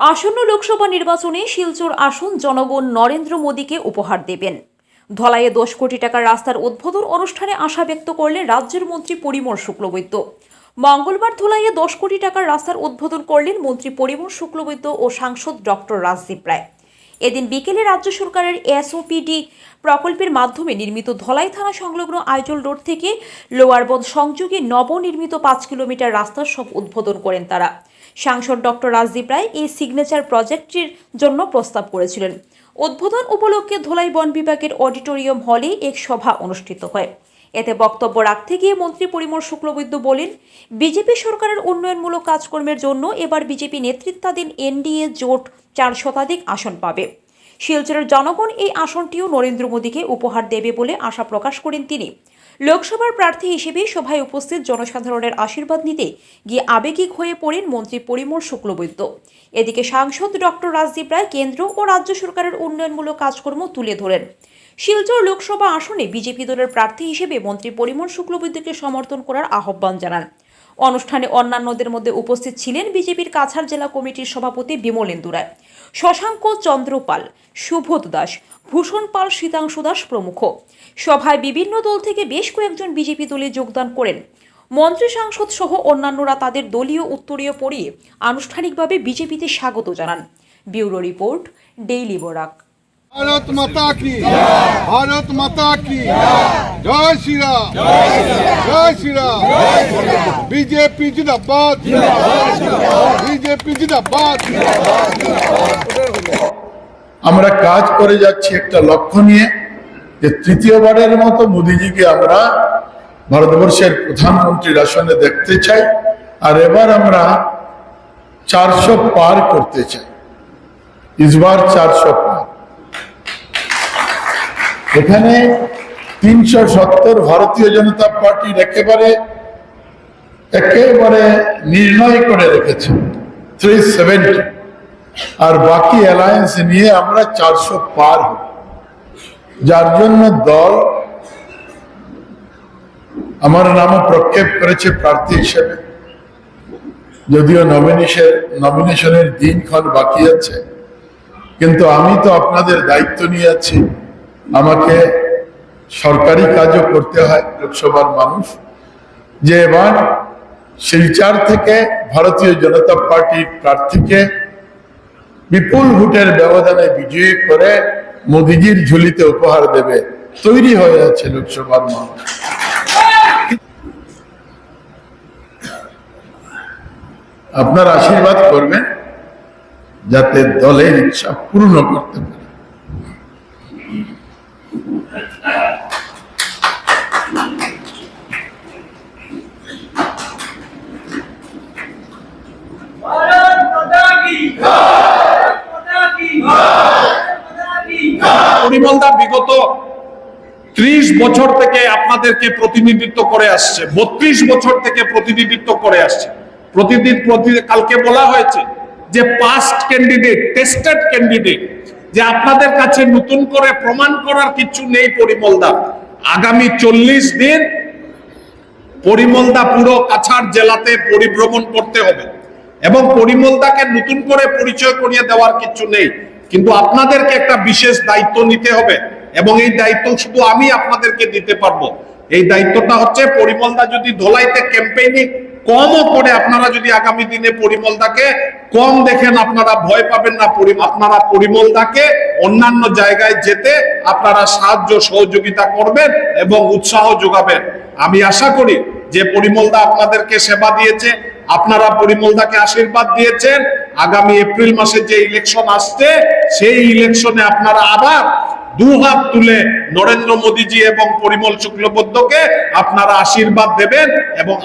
আসন্ন লোকসভা নির্বাচনে শিলচর আসন জনগণ নরেন্দ্র মোদীকে উপহার দেবেন। ধলাইয়ে দশ কোটি টাকার রাস্তার উদ্বোধন অনুষ্ঠানে আশা ব্যক্ত করলেন রাজ্যের মন্ত্রী পরিমল শুক্লবৈদ্য। মঙ্গলবার ধলাইয়ে দশ কোটি টাকার রাস্তার উদ্বোধন করলেন মন্ত্রী পরিমল শুক্লবৈদ্য ও সাংসদ ডক্টর রাজদীপ রায়। এদিন বিকেলে রাজ্য সরকারের এসওপিডি প্রকল্পের মাধ্যমে নির্মিত ধলাই থানা সংলগ্ন আইজল রোড থেকে লোয়ারবন্দ সংযোগে নবনির্মিত পাঁচ কিলোমিটার রাস্তার সব উদ্বোধন করেন তারা। সাংসদ ডক্টর রাজদীপ রায় এই সিগনেচার প্রজেক্টটির জন্য প্রস্তাব করেছিলেন। উদ্বোধন উপলক্ষে ধলাই বন বিভাগের অডিটোরিয়াম হলে এক সভা অনুষ্ঠিত হয়। এতে বক্তব্য রাখতে গিয়ে মন্ত্রী পরিমল শুক্লবৈদ্য বলেন, বিজেপি সরকারের উন্নয়নমূলক কাজকর্মের জন্য এবার বিজেপি নেতৃত্বাধীন এনডিএ জোট চার শতাধিক আসন পাবে। শিলচরের জনগণ এই আসনটিও নরেন্দ্র মোদীকে উপহার দেবে বলে আশা প্রকাশ করেন তিনি। লোকসভার প্রার্থী হিসেবে সভায় উপস্থিত জনসাধারণের আশীর্বাদ নিতে গিয়ে আবেগিক হয়ে পড়েন মন্ত্রী পরিমল শুক্লবৈদ্য। এদিকে সাংসদ ডক্টর রাজদীপ রায় কেন্দ্র ও রাজ্য সরকারের উন্নয়নমূলক কাজকর্ম তুলে ধরেন। শিলচর লোকসভা আসনে বিজেপি দলের প্রার্থী হিসেবে মন্ত্রী পরিমল শুক্লবৈদ্যকে সমর্থন করার আহ্বান জানান। অনুষ্ঠানে অন্যান্যদের মধ্যে উপস্থিত ছিলেন বিজেপির কাছাড় জেলা কমিটির সভাপতি বিমলেন্দু রায়, শশাঙ্ক চন্দ্রপাল, সুবোধ দাস, ভূষণ পাল শীতাংশু দাস প্রমুখ। সভায় বিভিন্ন দল থেকে বেশ কয়েকজন বিজেপি দলে যোগদান করেন। মন্ত্রী সাংসদ সহ অন্যান্যরা তাদের দলীয় উত্তরীয় পড়িয়ে আনুষ্ঠানিকভাবে বিজেপিতে স্বাগত জানান। Bureau report, daily Barak. Bharat माता की भारत माता की जय श्री राम जय श्री राम बीजेपी जिंदाबाद बीजेपी जिंदाबाद আমরা কাজ করে যাচ্ছি একটা লক্ষ্য নিয়ে যে তৃতীয়বারের মতো মোদিজিকে আমরা ভারতবর্ষের প্রধানমন্ত্রীর আসনে দেখতে চাই আর এবার আমরা চারশো পার করতে চাই ইসবার চারশো পার এখানে তিনশো সত্তর ভারতীয় জনতা পার্টির একেবারে একেবারে নির্ণয় করে রেখেছে থ্রি সেভেন্টি। আর বাকি অ্যালায়েন্স নিয়ে আমরা চারশো পার হব। যার জন্য দল আমার নামও প্রক্ষেপ করেছে প্রার্থী হিসেবে। যদিও নমিনেশন নমিনেশনের দিনক্ষণ বাকি আছে, কিন্তু আমি তো আপনাদের দায়িত্ব নিয়ে আছি। আমাকে সরকারি কাজও করতে হয়, লোকসভার মানুষ। যে এবার শিলচার থেকে ভারতীয় জনতা পার্টির প্রার্থীকে বিপুল ভোটের ব্যবধানে বিজয়ী করে মোদিজির ঝুলিতে উপহার দেবে, তৈরি হয়ে আছে লোকসভার মানুষ আপনার আশীর্বাদ করবেন যাতে দলের ইচ্ছা পূর্ণ করতে পারে। বিগত ত্রিশ বছর থেকে আপনাদেরকে প্রতিনিধিত্ব করে আসছে। বত্রিশ বছর থেকে প্রতিনিধিত্ব করে আসছে। প্রতিদিন প্রতি- কালকে বলা হয়েছে যে পাস্ট ক্যান্ডিডেট টেস্টেড ক্যান্ডিডেট যে আপনাদের কাছে নতুন করে প্রমাণ করার কিছু নেই পরিমলদা আগামী চল্লিশ দিন পরিমলদা পুরো কাছাড় জেলাতে পরিভ্রমণ করতে হবে। এবং পরিমলদাকে নতুন করে পরিচয় করিয়ে দেওয়ার কিছু নেই। কিন্তু আপনাদেরকে একটা বিশেষ দায়িত্ব নিতে হবে। এবং এই দায়িত্ব শুধু আমি আপনাদেরকে দিতে পারব। এই দায়িত্বটা হচ্ছে পরিমলদা যদি ধোলাইতে ক্যাম্পেইনিং কমও করে আপনারা যদি আগামী দিনে পরিমলদাকে কম দেখেন, আপনারা ভয় পাবেন না আপনারা পরিমলদাকে অন্যান্য জায়গায় যেতে আপনারা সাহায্য, সহযোগিতা করবেন এবং উৎসাহ যোগাবেন। আমি আশা করি যে পরিমলদা আপনাদেরকে সেবা দিয়েছে, আপনারা পরিমলদাকে আশীর্বাদ দিয়েছেন। আগামী এপ্রিল মাসে যে ইলেকশন আসছে, সেই ইলেকশনে আপনারা আবার দু হাত তুলে নরেন্দ্র মোদীজি এবং পরিমল শুক্লবদ্ধকে আপনারা আশীর্বাদ দেবেন এবং